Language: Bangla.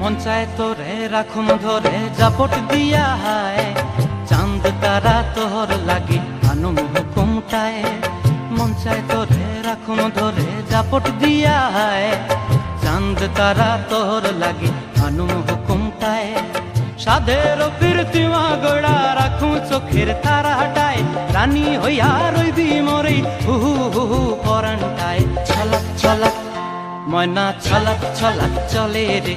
মন চায় তোরে রাখুম ধরে, জাপট দিয়া হায়। চাঁদ, তারা তোর লাগে আনুম হুকুমটায়। মন চায় তোরে রাখুম ধরে, জাপট দিয়া হায়। চাঁদ, তারা তোর লাগে আনুম হুকুমটায়। সাধের প্রীতিমা গোড়া রাখুম চোখের তারা হাটায় রানী হইয়া রইবি মরে হু হু হু হু পরানটায় ছলাক ছলাক, ময়না, ছলাক ছলাক, চলে রে।